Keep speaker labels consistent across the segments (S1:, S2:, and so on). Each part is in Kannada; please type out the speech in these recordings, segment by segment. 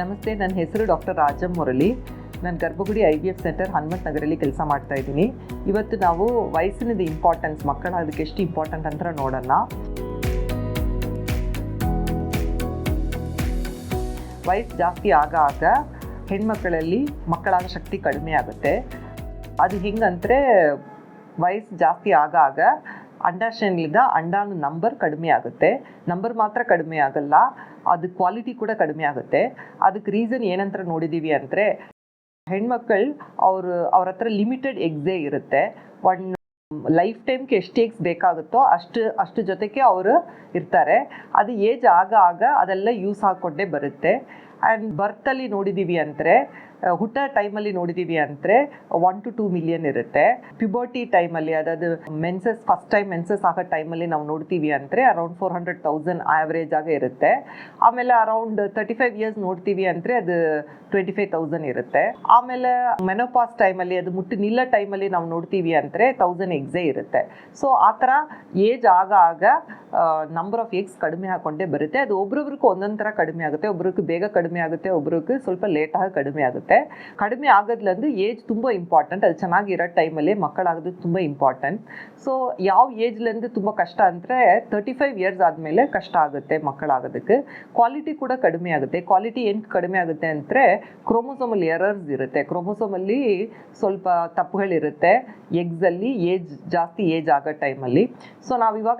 S1: ನಮಸ್ತೆ, ನನ್ನ ಹೆಸರು ಡಾಕ್ಟರ್ ರಾಜಂ ಮುರಳಿ. ನಾನು Garbhagudi I V F center Hanumantha ನಗರಲ್ಲಿ ಕೆಲಸ ಮಾಡ್ತಾ ಇದ್ದೀನಿ. ಇವತ್ತು ನಾವು ವಯಸ್ಸಿನದು ಇಂಪಾರ್ಟೆನ್ಸ್ ಮಕ್ಕಳ ಅದಕ್ಕೆ ಎಷ್ಟು ಇಂಪಾರ್ಟೆಂಟ್ ಅಂತ ನೋಡೋಣ. ವಯಸ್ಸು ಜಾಸ್ತಿ ಆಗ ಆಗ ಹೆಣ್ಮಕ್ಕಳಲ್ಲಿ ಮಕ್ಕಳಾದ ಶಕ್ತಿ ಕಡಿಮೆ ಆಗುತ್ತೆ. ಅದು ಹಿಂಗಂತ್ರೆ ವಯಸ್ಸು ಜಾಸ್ತಿ ಆಗ ಆಗ ಅಂಡಾಶಯದಿಂದ ಅಂಡಾನ ನಂಬರ್ ಕಡಿಮೆ ಆಗುತ್ತೆ. ನಂಬರ್ ಮಾತ್ರ ಕಡಿಮೆ ಆಗಲ್ಲ. ಅದು ಕ್ವಾಲಿಟಿ ಕೂಡ ಕಡಿಮೆ ಆಗುತ್ತೆ. ಅದಕ್ಕೆ ರೀಸನ್ ಏನಂತ ನೋಡಿದ್ದೀವಿ ಅಂದರೆ, ಹೆಣ್ಮಕ್ಳು ಅವರು, ಅವ್ರ ಹತ್ರ ಲಿಮಿಟೆಡ್ ಎಗ್ಸೇ ಇರುತ್ತೆ. ಒನ್ ಲೈಫ್ ಟೈಮ್ಗೆ ಎಷ್ಟು ಎಗ್ಸ್ ಬೇಕಾಗುತ್ತೋ ಅಷ್ಟು ಅಷ್ಟು ಜೊತೆಗೆ ಅವರು ಇರ್ತಾರೆ. ಅದು ಏಜ್ ಆಗ ಆಗ ಅದೆಲ್ಲ ಯೂಸ್ ಹಾಕ್ಕೊಂಡೇ ಬರುತ್ತೆ. ಆ್ಯಂಡ್ ಬರ್ತಲ್ಲಿ ನೋಡಿದ್ದೀವಿ ಅಂದರೆ ಹುಟ್ಟ ಟೈಮಲ್ಲಿ ನೋಡಿದ್ದೀವಿ ಅಂದರೆ ಒನ್ ಟು ಟೂ ಮಿಲಿಯನ್ ಇರುತ್ತೆ. ಪ್ಯುಬರ್ಟಿ ಟೈಮಲ್ಲಿ ಅದಾದ ಮೆನ್ಸಸ್ ಫಸ್ಟ್ ಟೈಮ್ ಮೆನ್ಸಸ್ ಆಗೋ ಟೈಮಲ್ಲಿ ನಾವು ನೋಡ್ತೀವಿ ಅಂದರೆ around four hundred thousand average ಆಗ ಇರುತ್ತೆ. ಆಮೇಲೆ ಅರೌಂಡ್ ತರ್ಟಿ ಫೈವ್ ಇಯರ್ಸ್ ನೋಡ್ತೀವಿ ಅಂದರೆ ಅದು ಟ್ವೆಂಟಿ ಫೈವ್ ತೌಸಂಡ್ ಇರುತ್ತೆ. ಆಮೇಲೆ ಮೆನೋಪಾಸ್ ಟೈಮಲ್ಲಿ ಅದು ಮುಟ್ಟಿ ನಿಲ್ಲ ಟೈಮಲ್ಲಿ ನಾವು ನೋಡ್ತೀವಿ ಅಂದರೆ ತೌಸಂಡ್ ಎಗ್ಸೇ ಇರುತ್ತೆ. ಸೊ ಆ ಥರ ಏಜ್ ಆಗ ಆಗ ನಂಬರ್ ಆಫ್ ಎಗ್ಸ್ ಕಡಿಮೆ ಹಾಕೊಂಡೇ ಬರುತ್ತೆ. ಅದು ಒಬ್ರೊಬ್ರಿಗೂ ಒಂದೊಂದು ಥರ ಕಡಿಮೆ ಆಗುತ್ತೆ ಒಬ್ರಿಗೆ ಬೇಗ ಕಡಿಮೆ ಆಗುತ್ತೆ ಒಬ್ರಿಗೆ ಸ್ವಲ್ಪ ಲೇಟಾಗಿ ಕಡಿಮೆ ಆಗುತ್ತೆ. ಕಡಿಮೆ ಆಗೋದ್ಲಂದು ಏಜ್ ತುಂಬ ಇಂಪಾರ್ಟೆಂಟ್ ಅದು ಚೆನ್ನಾಗಿರೋ ಟೈಮಲ್ಲಿ ಮಕ್ಕಳಾಗೋದು ತುಂಬ ಇಂಪಾರ್ಟೆಂಟ್ ಸೊ ಯಾವ ಏಜ್ಲೆಂದು ತುಂಬ ಕಷ್ಟ ಅಂದರೆ ತರ್ಟಿ ಫೈವ್ ಇಯರ್ಸ್ ಆದಮೇಲೆ ಕಷ್ಟ ಆಗುತ್ತೆ ಮಕ್ಕಳಾಗೋದಕ್ಕೆ. ಕ್ವಾಲಿಟಿ ಕೂಡ ಕಡಿಮೆ ಆಗುತ್ತೆ. ಕ್ವಾಲಿಟಿ ಏನು ಕಡಿಮೆ ಆಗುತ್ತೆ ಅಂದರೆ ಕ್ರೋಮೋಸೋಮಲ್ಲಿ ಎರರ್ಸ್ ಇರುತ್ತೆ. ಕ್ರೋಮೋಸೋಮಲ್ಲಿ ಸ್ವಲ್ಪ ತಪ್ಪುಗಳಿರುತ್ತೆ. ಎಗ್ಸಲ್ಲಿ ಏಜ್ ಜಾಸ್ತಿ ಏಜ್ ಆಗೋ ಟೈಮಲ್ಲಿ ಸೊ ನಾವಿವಾಗ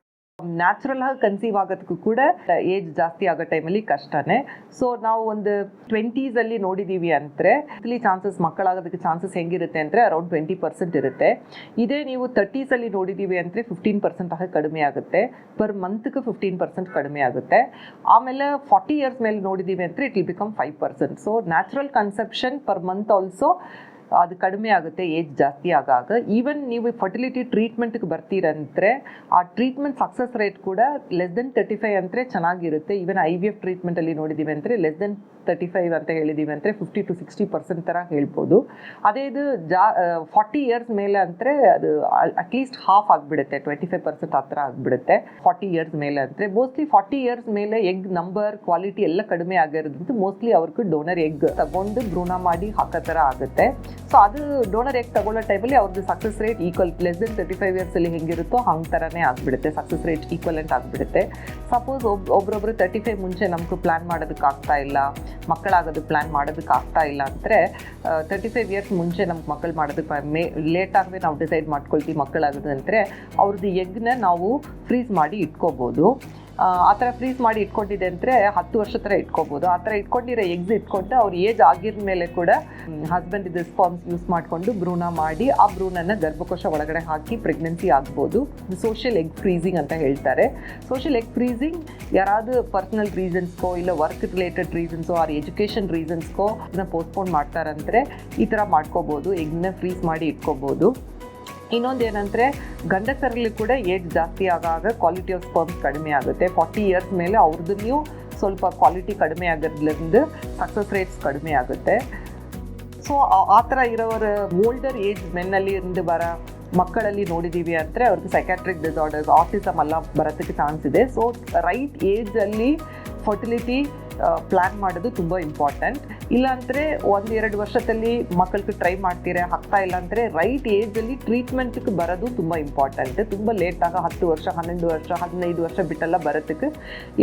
S1: ನ್ಯಾಚುರಲ್ ಆಗಿ ಕನ್ಸೀವ್ ಆಗೋದಕ್ಕೂ ಕೂಡ ಏಜ್ ಜಾಸ್ತಿ ಆಗೋ ಟೈಮಲ್ಲಿ ಕಷ್ಟನೇ. ಸೊ ನಾವು ಒಂದು ಟ್ವೆಂಟೀಸಲ್ಲಿ ನೋಡಿದ್ದೀವಿ ಅಂದರೆ ಇಲ್ಲಿ ಚಾನ್ಸಸ್ ಮಕ್ಕಳಾಗೋದಕ್ಕೆ ಚಾನ್ಸಸ್ ಹೆಂಗಿರುತ್ತೆ ಅಂದರೆ ಅರೌಂಡ್ ಟ್ವೆಂಟಿ ಪರ್ಸೆಂಟ್ ಇರುತ್ತೆ. ಇದೇ ನೀವು ತರ್ಟೀಸಲ್ಲಿ ನೋಡಿದ್ದೀವಿ ಅಂದರೆ ಫಿಫ್ಟೀನ್ ಪರ್ಸೆಂಟ್ ಆಗಿ ಕಡಿಮೆ ಆಗುತ್ತೆ. ಪರ್ ಮಂತ್ಗೆ ಫಿಫ್ಟೀನ್ ಪರ್ಸೆಂಟ್ ಕಡಿಮೆ ಆಗುತ್ತೆ. ಆಮೇಲೆ ಫಾರ್ಟಿ ಇಯರ್ಸ್ ಮೇಲೆ ನೋಡಿದ್ದೀವಿ ಅಂದರೆ it will become five percent so natural conception per month also ಅದು ಕಡಿಮೆ ಆಗುತ್ತೆ ಏಜ್ ಜಾಸ್ತಿ ಆಗಾಗ. ಈವನ್ ನೀವು ಫರ್ಟಿಲಿಟಿ ಟ್ರೀಟ್ಮೆಂಟ್ಗೆ ಬರ್ತೀರಂದ್ರೆ ಆ ಟ್ರೀಟ್ಮೆಂಟ್ ಸಕ್ಸಸ್ ರೇಟ್ ಕೂಡ ಲೆಸ್ ದೆನ್ ತರ್ಟಿ ಫೈವ್ ಅಂದರೆ ಚೆನ್ನಾಗಿರುತ್ತೆ ಈವನ್ ಐ ವಿ ಎಫ್ ಟ್ರೀಟ್ಮೆಂಟಲ್ಲಿ ನೋಡಿದ್ದೀವಿ ಅಂದರೆ ಲೆಸ್ ದೆನ್ ತರ್ಟಿ ಫೈವ್ ಅಂತ ಹೇಳಿದ್ದೀವಿ ಅಂದರೆ ಫಿಫ್ಟಿ ಟು ಸಿಕ್ಸ್ಟಿ ಪರ್ಸೆಂಟ್ ಥರ ಹೇಳ್ಬೋದು. ಅದೇ ಇದು ಜಾ ಫಾರ್ಟಿ ಇಯರ್ಸ್ ಮೇಲೆ ಅಂದರೆ ಅದು ಅಟ್ಲೀಸ್ಟ್ ಹಾಫ್ ಆಗಿಬಿಡುತ್ತೆ ಟ್ವೆಂಟಿ ಫೈವ್ ಪರ್ಸೆಂಟ್ ಆ ಥರ ಆಗಿಬಿಡುತ್ತೆ. ಫಾರ್ಟಿ ಇಯರ್ಸ್ ಮೇಲೆ ಅಂದರೆ ಮೋಸ್ಟ್ಲಿ ಫಾರ್ಟಿ ಇಯರ್ಸ್ ಮೇಲೆ ಎಗ್ ನಂಬರ್ ಕ್ವಾಲಿಟಿ ಎಲ್ಲ ಕಡಿಮೆ ಆಗಿರೋದ್ರಿಂದ ಮೋಸ್ಟ್ಲಿ ಅವ್ರಿಗೆ ಡೋನರ್ ಎಗ್ ತಗೊಂಡು ಭ್ರೂಣ ಮಾಡಿ ಹಾಕೋ ಥರ ಆಗುತ್ತೆ. ಸೊ ಅದು ಡೋನರ್ ಎಗ್ ತಗೊಳ್ಳೋ ಟೈಮಲ್ಲಿ ಅವ್ರದ್ದು success rate equal less than thirty five ಇಯರ್ಸಲ್ಲಿ ಹೆಂಗಿರುತ್ತೋ ಹಂಗೆ ಥರನೇ ಆಗಿಬಿಡುತ್ತೆ. ಸಕ್ಸಸ್ ರೇಟ್ ಈಕ್ವಲೆಂಟ್ ಆಗಿಬಿಡುತ್ತೆ. ಸಪೋಸ್ ಒಬ್, ಒಬ್ರೊಬ್ರು ತರ್ಟಿ ಫೈವ್ ಮುಂಚೆ ನಮಗೆ ಪ್ಲ್ಯಾನ್ ಮಾಡೋದಕ್ಕೆ ಆಗ್ತಾ ಇಲ್ಲ, ಮಕ್ಕಳಾಗೋದು ಪ್ಲ್ಯಾನ್ ಮಾಡೋದಕ್ಕೆ ಆಗ್ತಾ ಇಲ್ಲ ಅಂದರೆ ತರ್ಟಿ ಫೈವ್ ಇಯರ್ಸ್ ಮುಂಚೆ ನಮ್ಗೆ ಮಕ್ಕಳು ಮಾಡೋದಕ್ಕೆ ಮೇ ನಾವು ಡಿಸೈಡ್ ಮಾಡ್ಕೊಳ್ತೀವಿ ಮಕ್ಕಳಾಗೋದು ಅಂದರೆ ಅವ್ರದ್ದು ಎಗ್ನ ನಾವು ಫ್ರೀಸ್ ಮಾಡಿ ಇಟ್ಕೋಬೋದು. ಆ ಥರ ಫ್ರೀಸ್ ಮಾಡಿ ಇಟ್ಕೊಂಡಿದೆ ಅಂದರೆ ಹತ್ತು ವರ್ಷ ಥರ ಇಟ್ಕೋಬೋದು. ಆ ಥರ ಇಟ್ಕೊಂಡಿರೋ ಎಗ್ಸ್ ಇಟ್ಕೊಂಡು ಅವ್ರ ಏಜ್ ಆಗಿದ ಮೇಲೆ ಕೂಡ ಹಸ್ಬೆಂಡ್ ಇದು ಫಾರ್ಮ್ಸ್ ಯೂಸ್ ಮಾಡಿಕೊಂಡು ಭ್ರೂಣ ಮಾಡಿ ಆ ಭ್ರೂಣನ ಗರ್ಭಕೋಶ ಒಳಗಡೆ ಹಾಕಿ ಪ್ರೆಗ್ನೆನ್ಸಿ ಆಗ್ಬೋದು. ಸೋಷಿಯಲ್ ಎಗ್ ಫ್ರೀಸಿಂಗ್ ಅಂತ ಹೇಳ್ತಾರೆ. ಸೋಷಿಯಲ್ ಎಗ್ ಫ್ರೀಸಿಂಗ್ ಯಾರಾದರೂ ಪರ್ಸ್ನಲ್ ರೀಸನ್ಸ್ಗೋ ಇಲ್ಲ ವರ್ಕ್ ರಿಲೇಟೆಡ್ ರೀಸನ್ಸೋ ಆರ್ ಎಜುಕೇಷನ್ ರೀಸನ್ಸ್ಗೋ ಇದನ್ನ ಪೋಸ್ಟ್ಪೋನ್ ಮಾಡ್ತಾರಂದರೆ ಈ ಥರ ಮಾಡ್ಕೋಬೋದು ಎಗ್ನ ಫ್ರೀಸ್ ಮಾಡಿ ಇಟ್ಕೋಬೋದು. ಇನ್ನೊಂದೇನಂದರೆ ಗಂಡಸರಲ್ಲಿ ಕೂಡ ಏಜ್ ಜಾಸ್ತಿ ಆಗಾಗ ಕ್ವಾಲಿಟಿ ಆಫ್ ಸ್ಪರ್ಮ್ಸ್ ಕಡಿಮೆ ಆಗುತ್ತೆ. ಫಾರ್ಟಿ ಇಯರ್ಸ್ ಮೇಲೆ ಅವ್ರದ್ದೂ ಸ್ವಲ್ಪ ಕ್ವಾಲಿಟಿ ಕಡಿಮೆ ಆಗೋದ್ರಿಂದ ಸಕ್ಸಸ್ ರೇಟ್ಸ್ ಕಡಿಮೆ ಆಗುತ್ತೆ. ಸೊ ಆ ಥರ ಇರೋವರ ಓಲ್ಡರ್ ಏಜ್ ಮೆನ್ನಲ್ಲಿ ಇಂದು ಬರ ಮಕ್ಕಳಲ್ಲಿ ನೋಡಿದ್ದೀವಿ ಅಂದರೆ ಅವ್ರಿಗೆ ಸೈಕ್ಯಾಟ್ರಿಕ್ ಡಿಸಾರ್ಡರ್ಸ್ ಆಫೀಸಮ್ ಎಲ್ಲ ಬರೋದಕ್ಕೆ ಚಾನ್ಸ್ ಇದೆ. ಸೊ ರೈಟ್ ಏಜಲ್ಲಿ ಫರ್ಟಿಲಿಟಿ ಪ್ಲ್ಯಾನ್ ಮಾಡೋದು ತುಂಬ ಇಂಪಾರ್ಟೆಂಟ್ ಇಲ್ಲಾಂದರೆ ಒಂದು ಎರಡು ವರ್ಷದಲ್ಲಿ ಮಕ್ಕಳಿಗೆ ಟ್ರೈ ಮಾಡ್ತೀರಾ ಆಗ್ತಾ ಇಲ್ಲ ಅಂದರೆ ರೈಟ್ ಏಜಲ್ಲಿ ಟ್ರೀಟ್ಮೆಂಟ್ಗೆ ಬರೋದು ತುಂಬ ಇಂಪಾರ್ಟೆಂಟ್ ತುಂಬ ಲೇಟಾಗ ಹತ್ತು ವರ್ಷ, ಹನ್ನೊಂದು ವರ್ಷ, ಹದಿನೈದು ವರ್ಷ ಬಿಟ್ಟೆಲ್ಲ ಬರೋದಕ್ಕೆ.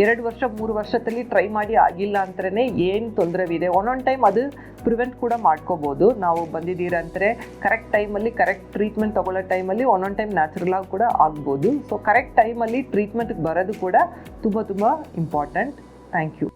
S1: ಎರಡು ವರ್ಷ, ಮೂರು ವರ್ಷದಲ್ಲಿ ಟ್ರೈ ಮಾಡಿ ಆಗಿಲ್ಲ ಅಂತಲೇ ಏನು ತೊಂದರೆವಿದೆ. ಒಂದೊಂದು ಟೈಮ್ ಅದು ಪ್ರಿವೆಂಟ್ ಕೂಡ ಮಾಡ್ಕೋಬೋದು. ನಾವು ಬಂದಿದ್ದೀರಂದರೆ ಕರೆಕ್ಟ್ ಟೈಮಲ್ಲಿ ಕರೆಕ್ಟ್ ಟ್ರೀಟ್ಮೆಂಟ್ ತೊಗೊಳ್ಳೋ ಟೈಮಲ್ಲಿ ಒಂದೊಂದು ಟೈಮ್ ನ್ಯಾಚುರಲ್ ಆಗಿ ಕೂಡ ಆಗ್ಬೋದು. ಸೊ ಕರೆಕ್ಟ್ ಟೈಮಲ್ಲಿ ಟ್ರೀಟ್ಮೆಂಟ್ಗೆ ಬರೋದು ಕೂಡ ತುಂಬ ತುಂಬ ಇಂಪಾರ್ಟೆಂಟ್ ಥ್ಯಾಂಕ್ ಯು